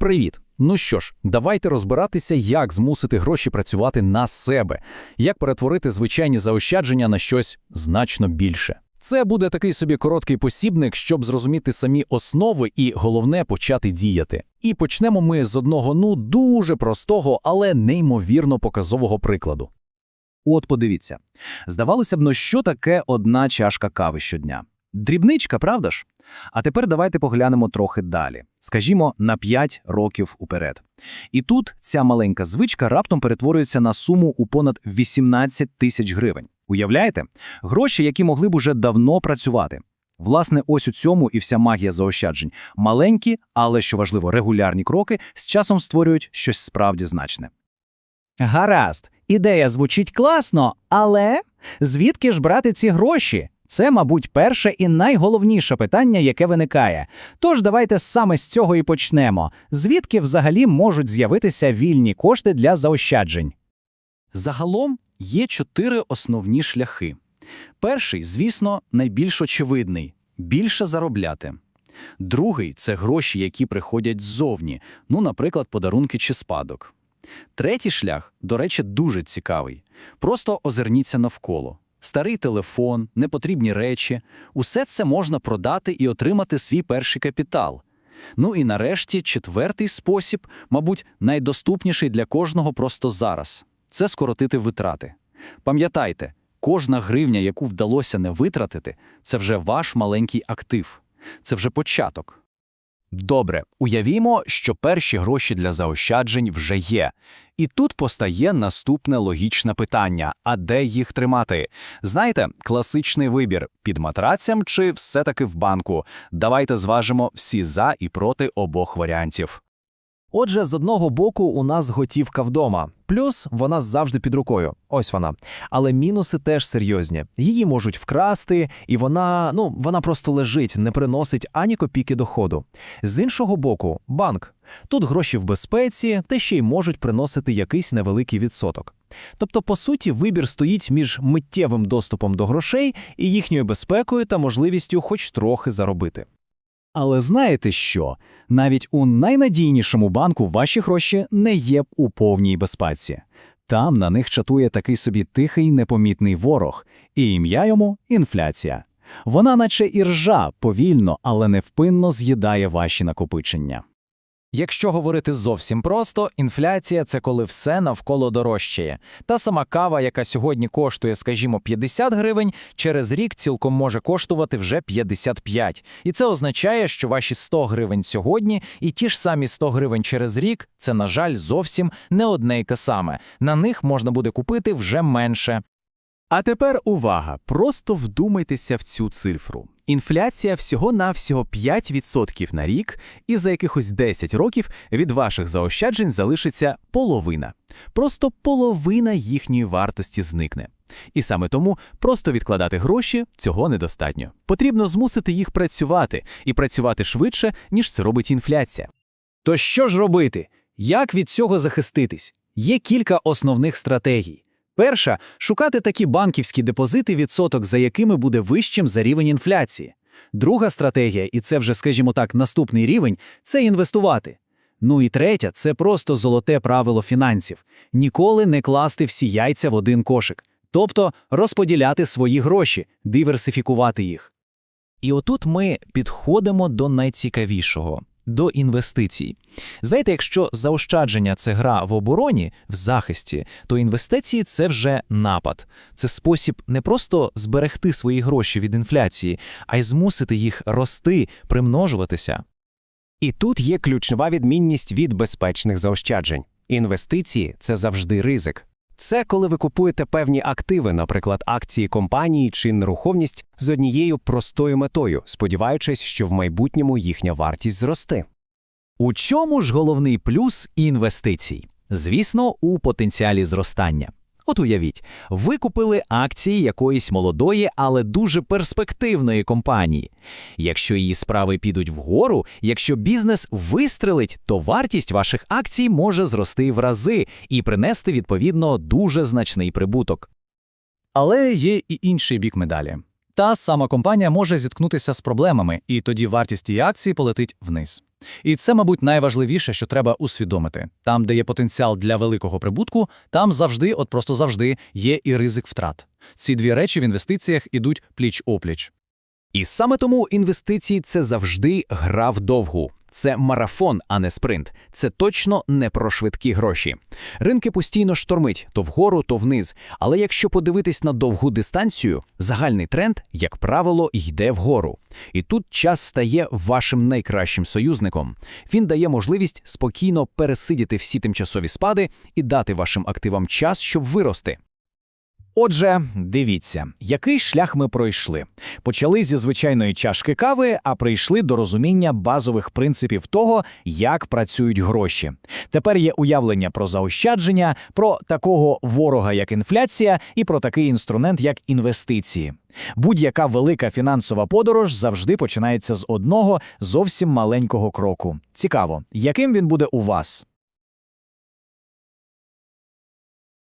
Привіт! Ну що ж, давайте розбиратися, як змусити гроші працювати на себе, як перетворити звичайні заощадження на щось значно більше. Це буде такий собі короткий посібник, щоб зрозуміти самі основи і головне почати діяти. І почнемо ми з одного ну дуже простого, але неймовірно показового прикладу. От подивіться. Здавалося б, ну що таке одна чашка кави щодня? Дрібничка, правда ж? А тепер давайте поглянемо трохи далі. Скажімо, на 5 років уперед. І тут ця маленька звичка раптом перетворюється на суму у понад 18 тисяч гривень. Уявляєте? Гроші, які могли б уже давно працювати. Власне, ось у цьому і вся магія заощаджень. Маленькі, але, що важливо, регулярні кроки з часом створюють щось справді значне. Гаразд, ідея звучить класно, але звідки ж брати ці гроші? Це, мабуть, перше і найголовніше питання, яке виникає. Тож давайте саме з цього і почнемо. Звідки взагалі можуть з'явитися вільні кошти для заощаджень? Загалом є чотири основні шляхи. Перший, звісно, найбільш очевидний більше заробляти. Другий це гроші, які приходять ззовні, ну, наприклад, подарунки чи спадок. Третій шлях, до речі, дуже цікавий. Просто озирніться навколо. Старий телефон, непотрібні речі усе це можна продати і отримати свій перший капітал. Ну і нарешті четвертий спосіб, мабуть, найдоступніший для кожного просто зараз це скоротити витрати. Пам'ятайте, кожна гривня, яку вдалося не витратити, це вже ваш маленький актив, це вже початок. Добре, уявімо, що перші гроші для заощаджень вже є. І тут постає наступне логічне питання: а де їх тримати? Знаєте, класичний вибір під матрацем чи все-таки в банку. Давайте зважимо всі за і проти обох варіантів. Отже, з одного боку у нас готівка вдома, плюс вона завжди під рукою. Ось вона. Але мінуси теж серйозні. Її можуть вкрасти, і вона, ну, вона просто лежить, не приносить ані копійки доходу. З іншого боку, банк. Тут гроші в безпеці, та ще й можуть приносити якийсь невеликий відсоток. Тобто, по суті, вибір стоїть між миттєвим доступом до грошей і їхньою безпекою та можливістю хоч трохи заробити. Але знаєте що? Навіть у найнадійнішому банку ваші гроші не є у повній безпеці. Там на них чатує такий собі тихий непомітний ворог, і ім'я йому інфляція. Вона, наче іржа, повільно, але невпинно з'їдає ваші накопичення. Якщо говорити зовсім просто, інфляція це коли все навколо дорожчає. Та сама кава, яка сьогодні коштує, скажімо, 50 гривень, через рік цілком може коштувати вже 55. І це означає, що ваші 100 гривень сьогодні і ті ж самі 100 гривень через рік це, на жаль, зовсім не одне й те саме. На них можна буде купити вже менше. А тепер увага! Просто вдумайтеся в цю цифру. Інфляція всього-навсього 5% на рік, і за якихось 10 років від ваших заощаджень залишиться половина. Просто половина їхньої вартості зникне. І саме тому просто відкладати гроші цього недостатньо. Потрібно змусити їх працювати і працювати швидше, ніж це робить інфляція. То що ж робити? Як від цього захиститись? Є кілька основних стратегій. Перша шукати такі банківські депозити, відсоток за якими буде вищим за рівень інфляції. Друга стратегія, і це вже, скажімо так, наступний рівень це інвестувати. Ну і третя це просто золоте правило фінансів: ніколи не класти всі яйця в один кошик, тобто розподіляти свої гроші, диверсифікувати їх. І отут ми підходимо до найцікавішого до інвестицій. Знаєте, якщо заощадження це гра в обороні, в захисті, то інвестиції це вже напад. Це спосіб не просто зберегти свої гроші від інфляції, а й змусити їх рости, примножуватися. І тут є ключова відмінність від безпечних заощаджень. Інвестиції це завжди ризик. Це коли ви купуєте певні активи, наприклад, акції компанії чи нерухомість з однією простою метою, сподіваючись, що в майбутньому їхня вартість зросте. У чому ж головний плюс інвестицій? Звісно, у потенціалі зростання. От уявіть, ви купили акції якоїсь молодої, але дуже перспективної компанії. Якщо її справи підуть вгору, якщо бізнес вистрелить, то вартість ваших акцій може зрости в рази і принести відповідно дуже значний прибуток. Але є і інший бік медалі. Та сама компанія може зіткнутися з проблемами, і тоді вартість її акції полетить вниз. І це, мабуть, найважливіше, що треба усвідомити. Там, де є потенціал для великого прибутку, там завжди, от просто завжди, є і ризик втрат. Ці дві речі в інвестиціях ідуть пліч-опліч. І саме тому інвестиції це завжди гра вдовгу. Це марафон, а не спринт. Це точно не про швидкі гроші. Ринки постійно штормить то вгору, то вниз. Але якщо подивитись на довгу дистанцію, загальний тренд, як правило, йде вгору. І тут час стає вашим найкращим союзником. Він дає можливість спокійно пересидіти всі тимчасові спади і дати вашим активам час, щоб вирости. Отже, дивіться, який шлях ми пройшли. Почали зі звичайної чашки кави, а прийшли до розуміння базових принципів того, як працюють гроші. Тепер є уявлення про заощадження, про такого ворога, як інфляція, і про такий інструмент, як інвестиції. Будь-яка велика фінансова подорож завжди починається з одного зовсім маленького кроку. Цікаво, яким він буде у вас?